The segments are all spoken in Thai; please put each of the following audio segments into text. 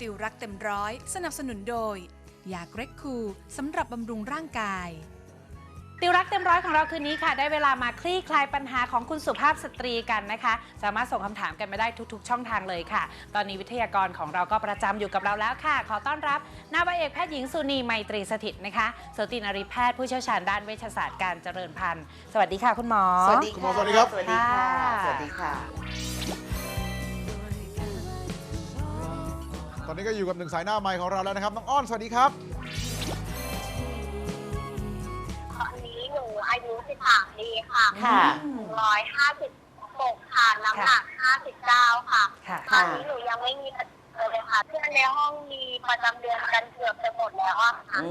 ติวรักเต็มร้อย สนับสนุนโดย ยาเกรกคูสำหรับบำรุงร่างกาย ติวรักเต็มร้อยของเราคืนนี้ค่ะ ได้เวลามาคลี่คลายปัญหาของคุณสุภาพสตรีกันนะคะ สามารถส่งคำถามกันมาได้ทุก ๆ ช่องทางเลยค่ะ ตอนนี้วิทยากรของเราก็ประจำอยู่กับเราแล้วค่ะ ขอต้อนรับนาวาเอกแพทย์หญิงสุนีไมตรีสถิตนะคะสูตินรีแพทย์ผู้เชี่ยวชาญด้านเวชศาสตร์การเจริญพันธุ์ สวัสดีค่ะคุณหมอ สวัสดีคุณหมค่ะอสวัสดีครับ สวัสดีค่ะค่ะสวัสดีค่ะ ตอนนี้ก็อยู่กับหนึ่งสายหน้าไมค์ของเราแล้วนะครับน้องอ้อนสวัสดีครับ ตอนนี้หนูอายุ 13 ปีค่ะค่ะ 156 ค่ะ น้ำหนัก 59 ค่ะ ค่ะ ตอนนี้หนูยังไม่มีประจำ เดือนเลยค่ะเพื่อนในห้องมีประจำเดือนกันเกือบจะหมดแล้วอะค่ะอื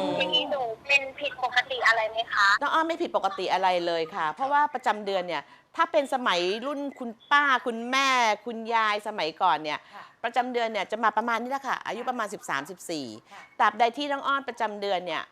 ม ทีนี้หนูเป็นผิดปกติอะไรไหมคะน้องอ้อมไม่ผิดปกติอะไรเลยค่ะ เพราะว่าประจำเดือนเนี่ย ถ้าเป็นสมัยรุ่นคุณป้าคุณแม่ คุณยายสมัยก่อนเนี่ย ค่ะประจำเดือนเนี่ยจะมาประมาณนี้แหละค่ะ อายุประมาณ 13 ค่ะ 14ตราบใดที่น้องอ้อนประจำเดือนเนี่ย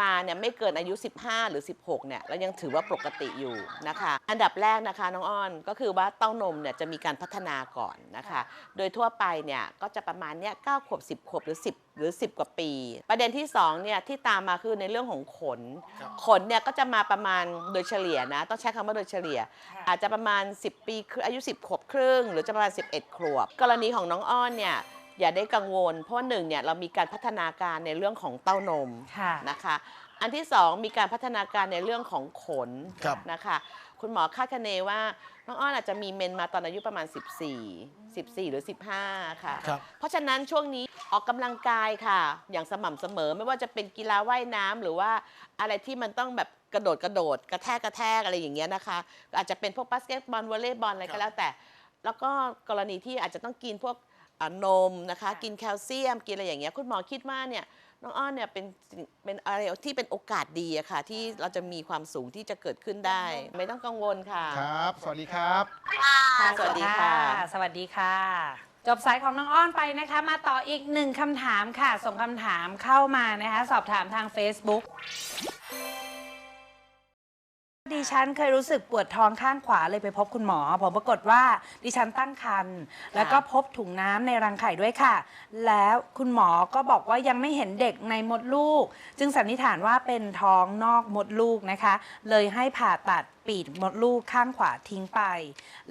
มาเนี่ยไม่เกินอายุ 15 หรือ 16เนี่ยเรายังถือว่าปกติอยู่นะคะ อันดับแรกนะคะน้องอ้อนก็คือว่าเต้านมเนี่ยจะมีการพัฒนาก่อนนะคะ โดยทั่วไปเนี่ยก็จะประมาณเนี่ย9ขวบ 10 ขวบหรือ 10 หรือ 10 กว่าปี ประเด็นที่2เนี่ยที่ตามมาคือในเรื่องของขนครับขนเนี่ยก็จะมาประมาณโดยเฉลี่ยนะต้องใช้คำว่าโดยเฉลี่ย อาจจะประมาณ 10 ปีคืออายุ 10 ขวบครึ่ง หรือจะประมาณ 11 ขวบ กรณีของน้องอ้อนเนี่ย อย่าได้กังวล เพราะว่าหนึ่งเนี่ยเรามีการพัฒนาการในเรื่องของเต้านมค่ะ นะคะ อันที่สองมีการพัฒนาการในเรื่องของขนครับ นะคะ คุณหมอคาดคะเนว่าน้องอ้อนอาจจะมีเมนมาตอนอายุประมาณ 14 14 หรือ 15 ค่ะ ครับ เพราะฉะนั้นช่วงนี้ออกกำลังกายค่ะ อย่างสม่ำเสมอไม่ว่าจะเป็นกีฬาว่ายน้ำหรือว่าอะไรที่มันต้องแบบกระโดดกระโดด กระแทกกระแทกอะไรอย่างเงี้ยนะคะ อาจจะเป็นพวกบาสเกตบอลวอลเลย์บอลอะไรครัก็บแล้วแต่ แล้วก็กรณีที่อาจจะต้องกินพวกอ่า นมนะคะ กินแคลเซียมกินอะไรอย่างเงี้ยคุณหมอคิดว่าเนี่ยน้องอ้อนเนี่ยเป็นสิ่งเป็นอะไรที่เป็นโอกาสดีอะค่ะ ที่เราจะมีความสูงที่จะเกิดขึ้นได้ ไม่ต้องกังวลค่ะ ครับ สวัสดีครับ ค่ะค่ะสวัสดีค่ะ สวัสดีค่ะ จบสายของน้องอ้อนไปนะคะ มาต่ออีกหนึ่งคำถามค่ะ ส่งคำถามเข้ามานะคะ สอบถามทาง Facebook ดิฉันเคยรู้สึกปวดท้องข้างขวาเลยไปพบคุณหมอ ผมปรากฏว่าดิฉันตั้งครรภ์แล้วก็พบถุงน้ำในรังไข่ด้วยค่ะ แล้วคุณหมอก็บอกว่ายังไม่เห็นเด็กในมดลูก จึงสันนิษฐานว่าเป็นท้องนอกมดลูกนะคะ เลยให้ผ่าตัด ปีกมดลูกข้างขวาทิ้งไป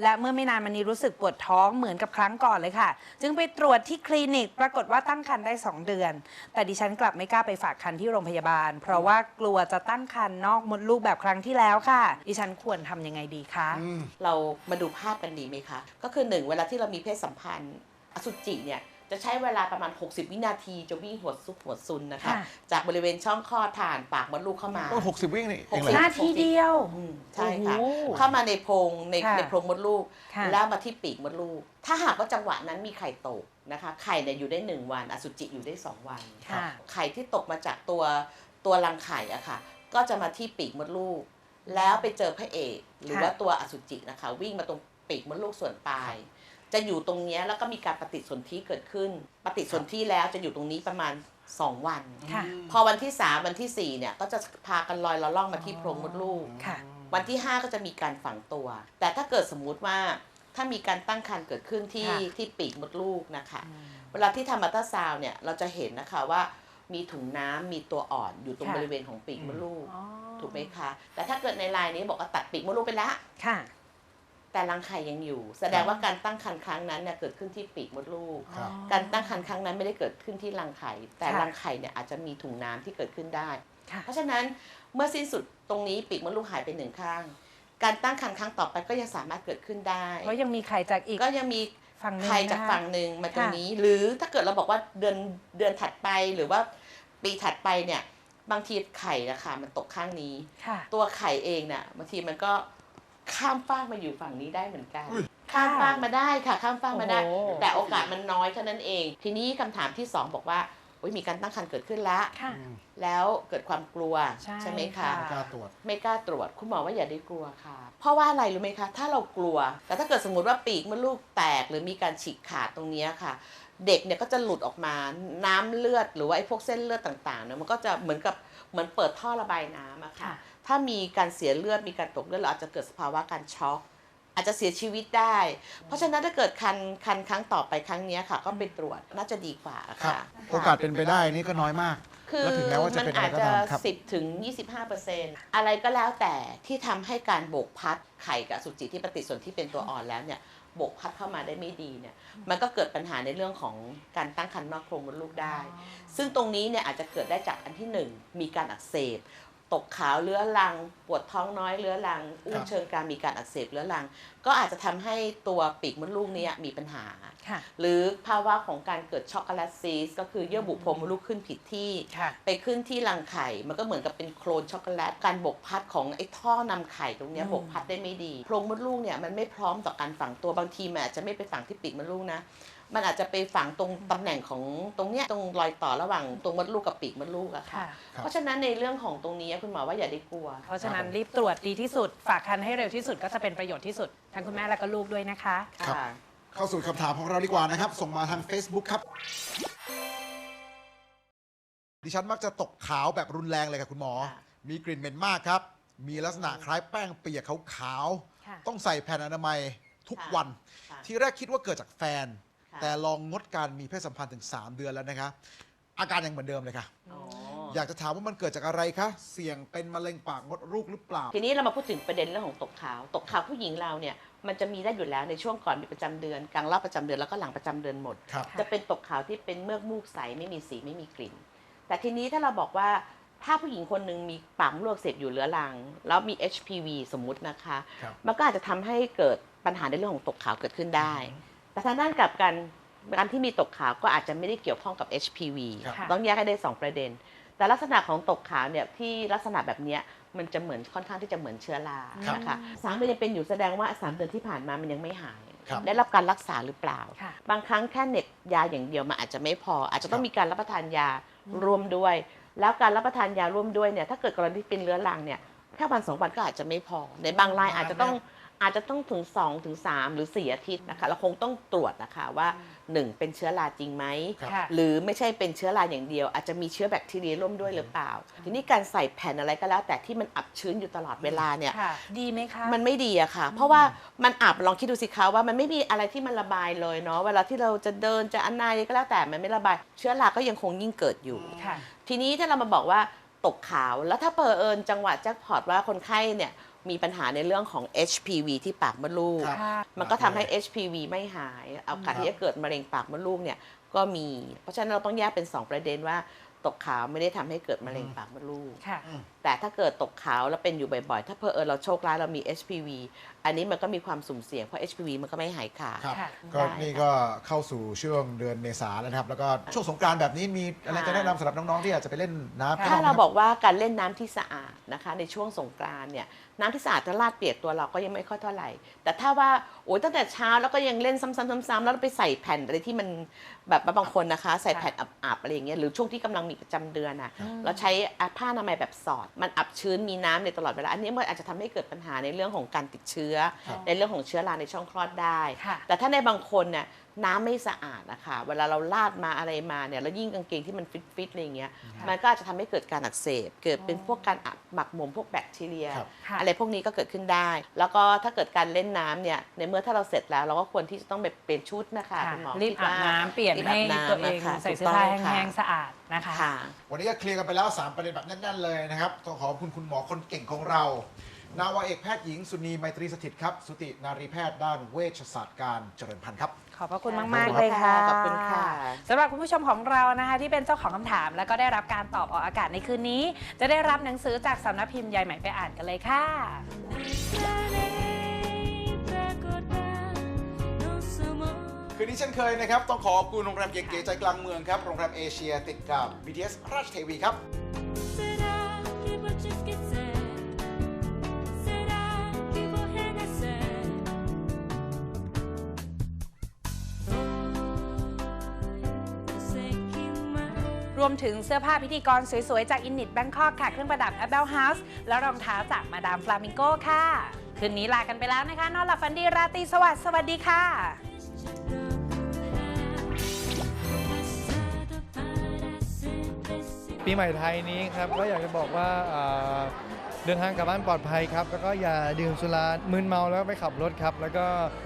และเมื่อไม่นานมานี้รู้สึกปวดท้องเหมือนกับครั้งก่อนเลยค่ะ จึงไปตรวจที่คลินิกปรากฏว่าตั้งครรภ์ได้ 2 เดือน แต่ดิฉันกลับไม่กล้าไปฝากครรภ์ที่โรงพยาบาล เพราะว่ากลัวจะตั้งครรภ์นอกมดลูกแบบครั้งที่แล้วค่ะ ดิฉันควรทำยังไงดีคะอืมเรามาดูภาพกันดีไหมคะ ก็คือหนึ่งเวลาที่เรามีเพศสัมพันธ์ อสุจิเนี่ย จะใช้เวลาประมาณ 60 วินาทีจะวิ่งหัวซุกหัวซุนนะคะ ค่ะ จากบริเวณช่องคลอดผ่านปากมดลูกเข้ามาโอ้หกสิบวิ่งนี่เองเลย หน้าทีเดียว อืมใช่ค่ะ โอ้โหเข้ามาในโพรงในค่ะ ในโพรงมดลูก ค่ะ แล้วมาที่ปีกมดลูก ถ้าหากว่าจังหวะนั้นมีไข่ตกนะคะ ไข่เนี่ยอยู่ได้ 1 วัน อสุจิอยู่ได้ 2 วัน ค่ะ ไข่ที่ตกมาจากตัวตัวรังไข่อะค่ะ ก็จะมาที่ปีกมดลูก แล้วไปเจอพระเอก หรือค่ะว่าตัวอสุจินะคะ วิ่งมาตรงปีกมดลูกส่วนปลาย จะอยู่ตรงเนี้ยแล้วก็มีการปฏิสนธิเกิดขึ้น ปฏิสนธิแล้วจะอยู่ตรงนี้ประมาณ 2 วันค่ะพอวันที่ 3 วันทีสี่ 4 เนี่ย ก็จะพากันลอยละล่องมาที่โพรงมดลูกค่ะวันที่ 5 ก็จะมีการฝังตัว แต่ถ้าเกิดสมมุติว่าถ้ามีการตั้งครรภ์เกิดขึ้นที่ค่ะที่ปีกมดลูกนะคะ เวลาที่ทำอัลตราซาวน์เนี่ยเราจะเห็นนะคะว่ามีถุงน้ำมีตัวอ่อนอยู่ตรงค่ะบริเวณของปีกมดลูกอ๋อถูกไหมคะ แต่ถ้าเกิดในลายนี้บอกว่าตัดปีกมดลูกไปแล้วค่ะ แต่รังไข่ยังอยู่ แสดงว่าการตั้งครรภ์ครั้งนั้นเนี่ยเกิดขึ้นที่ปีกมดลูก ครับ การตั้งครรภ์ครั้งนั้นไม่ได้เกิดขึ้นที่รังไข่ แต่ค่ะรังไข่เนี่ยอาจจะมีถุงน้ำที่เกิดขึ้นได้ ค่ะ เพราะฉะนั้นเมื่อสิ้นสุดตรงนี้ปีกมดลูกหายไปหนึ่งข้าง การตั้งครรภ์ครั้งต่อไปก็ยังสามารถเกิดขึ้นได้ เพราะยังมีไข่จากอีกก็ยังมีฝั่งหนึ่งไข่จากนะคะ ฝั่งหนึ่งมาตรงค่ะนี้ หรือถ้าเกิดเราบอกว่าเดือนเดือนถัดไปหรือว่าปีถัดไปเนี่ยบางทีไข่นะคะมันตกข้างนี้ ค่ะ ตัวไข่เองเนี่ยบางทีมันก็ ข้ามฟากมาอยู่ฝั่งนี้ได้เหมือนกันอุ้ยข้ามฟากมาได้ค่ะ ข้ามฟากมาได้ โอ้โห แต่โอกาสมันน้อยเท่านั้นเอง ทีนี้คำถามที่สองบอกว่าอุ๊ยมีการตั้งครรภ์เกิดขึ้นแล้ว ค่ะ แล้วเกิดความกลัวใช่ไหมคะ ค่ะ กล้าตรวจ ไม่กล้าตรวจคุณหมอว่าอย่าได้กลัวค่ะ เพราะว่าอะไรรู้ไหมคะ ถ้าเรากลัว แต่ถ้าเกิดสมมติว่าปีกมดลูกแตกหรือมีการฉีกขาดตรงเนี้ยค่ะ เด็กเนี่ยก็จะหลุดออกมาน้ำเลือดหรือว่าไอ้พวกเส้นเลือดต่างๆเนี่ยมันก็จะเหมือนกับเหมือนเปิดท่อระบายน้ำอะค่ะค่ะ ถ้ามีการเสียเลือดมีการตกเลือดเราอาจจะเกิดสภาวะการช็อกอาจจะเสียชีวิตได้ เพราะฉะนั้นถ้าเกิดคันคันครั้งต่อไปครั้งเนี้ยค่ะ ก็ไปตรวจน่าจะดีกว่าครับค่ะโอกาสเป็นไปได้นี่ก็น้อยมาก คือแล้วถึงแม้ว่าจะมันเป็นอะไรอาจก็จะตามครับ10ถึง25เปอร์เซ็นต์อะไรก็แล้วแต่ที่ทำให้การโบกพัดไข่กับอสุจิที่ปฏิสนธิเป็นตัวอ่อนแล้วเนี่ยโบกพัดเข้ามาได้ไม่ดีเนี่ยมันก็เกิดปัญหาในเรื่องของการตั้งครรภ์นอกโครงมดลูกได้ ซึ่งตรงนี้เนี่ยอาจจะเกิดได้จากอันที่หนึ่งมีการอักเสบ ตกขาวเรื้อรัง ปวดท้องน้อยเรื้อรังอุ้ครังบเชิงกรานมีการอักเสบเรื้อรัง ก็อาจจะทำให้ตัวปีกมดลูกเนี่ยมีปัญหาค่ะหรือภาวะของการเกิดช็อกโกแลตซีสก็คือเยื่อบุโพรงมดลูกขึ้นผิดที่ค่ะไปขึ้นที่รังไข่ มันก็เหมือนกับเป็นโคลนช็อกโกแลต การบกพัดของไอ้ท่อนำไข่ตรงเนี้ยอืมบกพัดได้ไม่ดี โพรงมดลูกเนี่ยมันไม่พร้อมต่อการฝังตัวบางทีมันอาจจะไม่ไปฝังที่ปีกมดลูกนะ มันอาจจะไปฝังตรงตำแหน่งของตรงเนี้ยตรงรอยต่อระหว่างตรงมดลูกกับปีกมดลูกอะค่ะ ค่ะ ครับ เพราะฉะนั้นในเรื่องของตรงนี้คุณหมอว่าอย่าได้กลัว เพราะฉะนั้นรีบตรวจดีที่สุด ฝากคันให้เร็วที่สุดก็จะเป็นประโยชน์ที่สุด ทั้งคุณแม่และก็ลูกด้วยนะคะ ครับ ค่ะ เข้าสู่คำถามของเราดีกว่านะครับ ส่งมาทาง Facebook ครับ ดิฉันมักจะตกขาวแบบรุนแรงเลยครับคุณหมอ ค่ะ มีกลิ่นเหม็นมากครับ มีลักษณะคล้ายแป้งเปียกขาวค่ะ ๆต้องใส่แผ่นอนามัยทุกวัน ค่ะ ทีแรกคิดว่าเกิดจากแฟนค่ะ แต่ลองงดการมีเพศสัมพันธ์ถึง 3 เดือนแล้วนะคะ อาการยังเหมือนเดิมเลยค่ะ อ๋ออยากจะถามว่ามันเกิดจากอะไรคะ เสี่ยงเป็นมะเร็งปากมดลูกหรือเปล่า ทีนี้เรามาพูดถึงประเด็นเรื่องของตกขาว ตกขาวผู้หญิงเราเนี่ยมันจะมีได้อยู่แล้วในช่วงก่อนมีประจำเดือนกลางรอบประจำเดือนแล้วก็หลังประจำเดือนหมด ครับ จะเป็นตกขาวที่เป็นเมือกมูกใสไม่มีสีไม่มีกลิ่น แต่ทีนี้ถ้าเราบอกว่าถ้าผู้หญิงคนหนึ่งมีปากมดลูกอักเสบอยู่เรื้อรัง แล้วมี HPV สมมุตินะคะ ครับ มันก็อาจจะทำให้เกิดปัญหาในเรื่องของตกขาวเกิดขึ้นได้ แต่ทางด้านกลับกันการที่มีตกขาวก็อาจจะไม่ได้เกี่ยวข้องกับ HPV ครับค่ะต้องแยกให้ได้สองประเด็น แต่ลักษณะของตกขาวเนี่ยที่ลักษณะแบบเนี้ยมันจะเหมือนค่อนข้างที่จะเหมือนเชื้อราครับนะคะสามเดือนยังเป็นอยู่แสดงว่าสามเดือนที่ผ่านมามันยังไม่หายครับได้รับการรักษาหรือเปล่าค่ะบางครั้งแค่เหน็บยาอย่างเดียวมันอาจจะไม่พอ อาจจะต้อคงรับมีการรับประทานยาร่วมด้วย แล้วการรับประทานยาร่วมด้วยเนี่ยถ้าเกิดกรณีที่เป็นเรื้อรังเนี่ยแค่วันสองวันก็อาจจะไม่พอ ในบางรายอาจจะต้อง อาจจะต้องถึง 2 ถึง 3 หรือ 4 อาทิตย์นะคะ เราคงต้องตรวจนะคะว่า 1 เป็นเชื้อราจริงไหมครับค่ะหรือไม่ใช่เป็นเชื้อราอย่างเดียว อาจจะมีเชื้อแบคทีเรียร่วมด้วยหรือเปล่า ทีนี้การใส่แผ่นอะไรก็แล้ว แต่ที่มันอับชื้นอยู่ตลอดเวลาเนี่ย ค่ะ ดีไหมคะ มันไม่ดีอะค่ะ เพราะว่ามันอับลองคิดดูสิคะว่ามันไม่มีอะไรที่มันระบายเลยเนาะ เวลาที่เราจะเดินจะอันไนก็แล้วแต่มันไม่ระบาย เชื้อราก็ยังคงยิ่งเกิดอยู่ ค่ะ ทีนี้ถ้าเรามาบอกว่าตกขาว แล้วถ้าเผอิญจังหวะแจ็คพอตว่าคนไข้เนี่ย มีปัญหาในเรื่องของ HPV ที่ปากมดลูกครับค่ะ มันก็ทำให้ HPV ไม่หายโอกาสที่จะเกิดมะเร็งปากมดลูกเนี่ยก็มี เพราะฉะนั้นเราต้องแยกเป็น 2 ประเด็นว่า ตกขาวไม่ได้ทำให้เกิดมะเร็งปากมดลูกค่ะแต่ถ้าเกิดตกขาวแล้วเป็นอยู่บ่อยๆ ถ้าเพอเออเราโชคร้ายเรามี HPV อันนี้มันก็มีความสุ่มเสี่ยงเพราะ HPV มันก็ไม่หายขาดครับค่ะก็ได้นี่ก็เข้าสู่ช่วงเดือนเมษาแล้วนะครับ แล้วก็ช่วงสงกรานต์แบบนี้มีอะไรค่ะจะแนะนำสำหรับน้องๆที่อยากจะไปเล่นน้ำถ้าเราบอกว่าการเล่นน้ำที่สะอาดนะคะ ในช่วงสงกรานต์เนี่ยน้ำที่สะอาดถ้าลาดเปียกตัวเราก็ยังไม่ค่อยเท่าไหร่ แต่ถ้าว่าโอ้ยตั้งแต่เช้าแล้วก็ยังเล่นซ้ำๆๆๆแล้วไปใส่แผ่นอะไรที่มัน แบบบางคนนะคะใส่แผ่นอับๆอะไรอย่างเงี้ยหรือช่วงที่กำลังมีประจำเดือนอะเราใช้ผ้าอนามัยแบบสอด มันอับชื้นมีน้ำในตลอดเวลาอันนี้มันอาจจะทำให้เกิดปัญหาในเรื่องของการติดเชื้อครับในเรื่องของเชื้อราในช่องคลอดได้ค่ะแต่ถ้าในบางคนเนี่ย น้ำไม่สะอาดนะคะเวลาเราลาดมาอะไรมาเนี่ยแล้วยิ่งกางเกงที่มันฟิตๆอะไรอย่างเงี้ยค่ะมันก็อาจจะทำให้เกิดการอักเสบ เกิดเป็นพวกการอักหมักหมมพวกแบคทีเรียครับค่ะอะไรพวกนี้ก็เกิดขึ้นได้ แล้วก็ถ้าเกิดการเล่นน้ำเนี่ยในเมื่อถ้าเราเสร็จแล้วเราก็ควรที่จะต้องไปเปลี่ยนชุดนะคะค่ะคุณหมอรีบคิดอาบว่าน้ำเปลี่ยนรีบให้อาบน้ำตัวเองนะคะใส่ถูกเสื้อผ้าต้องค่ะแห้งๆสะอาดนะคะค่ะวันนี้ก็เคลียร์กันไปแล้ว 3 ประเด็นแบบแน่นๆเลยนะครับต้องขอบคุณคุณหมอคนเก่งของเรานาวาเอกแพทย์หญิงสุนีไมตรีสถิตครับ สุตินารีแพทย์ด้านเวชศาสตร์การเจริญพันธุ์ครับ ขอบพระคุณขอบมากคุณๆเลยค่ะขอบคุณค่ะสำหรับคุณผู้ชมของเรานะคะ ที่เป็นเจ้าของคำถาม แล้วก็ได้รับการตอบออกอากาศในคืนนี้ จะได้รับหนังสือจากสำนักพิมพ์ใหญ่ใหม่ไปอ่านกันเลยค่ะคืนนี้เช่นเคยนะครับ ต้องขอบคุณโรงแรมเก๋ๆใจกลางเมืองครับ โรงแรมเอเชียติดกับ BTS ราชเทวีครับ รวมถึงเสื้อผ้าพิธีกรสวยๆ จากอินนิตแบงคอกค่ะ เครื่องประดับ a b e l House และรองเท้าจากมาดามฟลามิงโกค่ะ คืนนี้ลากันไปแล้วนะคะ นอนหลับฝันดีราตรีสวัสดิ์สวัสดีค่ะ ปีใหม่ไทยนี้ครับก็อยากจะบอกว่าเอ่อ เดินทางกลับบ้านปลอดภัยครับ แล้วก็อย่าดื่มสุรามึนเมาแล้วไปขับรถครับ แล้วก็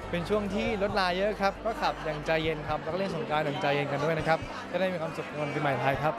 เป็นช่วงที่รถลาเยอะครับ ก็ขับอย่างใจเย็นครับ แล้วก็เล่นสงกรารอย่างใจเย็นกันด้วยนะครับ จะได้มีความสุขในวันปีใหม่ไทยครับ